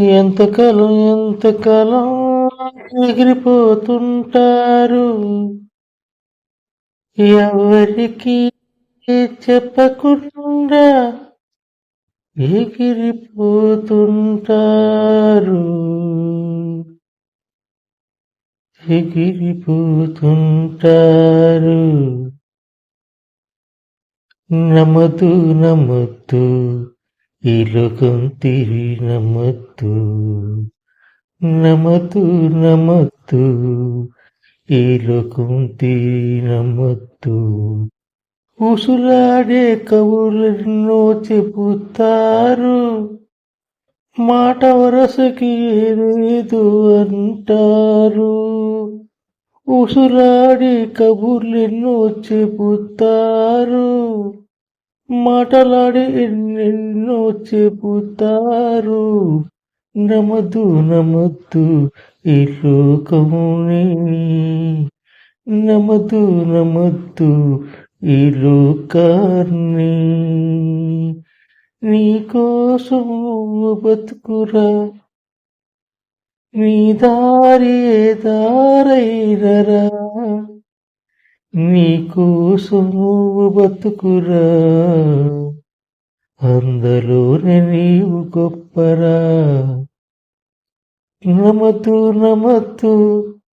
ఎంతకాలం ఎంతకాలం ఎగిరిపోతుంటారు? ఎవరికి చెప్పకుండా ఎగిరిపోతుంటారు? ఎగిరిపోతుంటారు. నమ్మదు నమ్మద్దు ఈ లోకం తిరి నమ్మద్దు. నమ్మదు నమ్మద్దు. ఈ లోకం తిరి నమ్మద్దు. ఉసులాడే కవులెన్నో చెబుతారు. మాట వరసకి ఏదేదో అంటారు. ఉసులాడి కబుర్లెన్నో చెబుతారు. మాటలాడి ఎన్నెన్నో చెబుతారు. నమదు నమద్దు ఈ లోకముని నమదు నమద్దు ఈ లోకాన్ని. నీకోసం బతుకురా. నీ దారి ఏ దారైనరా. నీకోసం బతుకురా. అందులోనే నీవు గొప్పరా. నమతు నమతు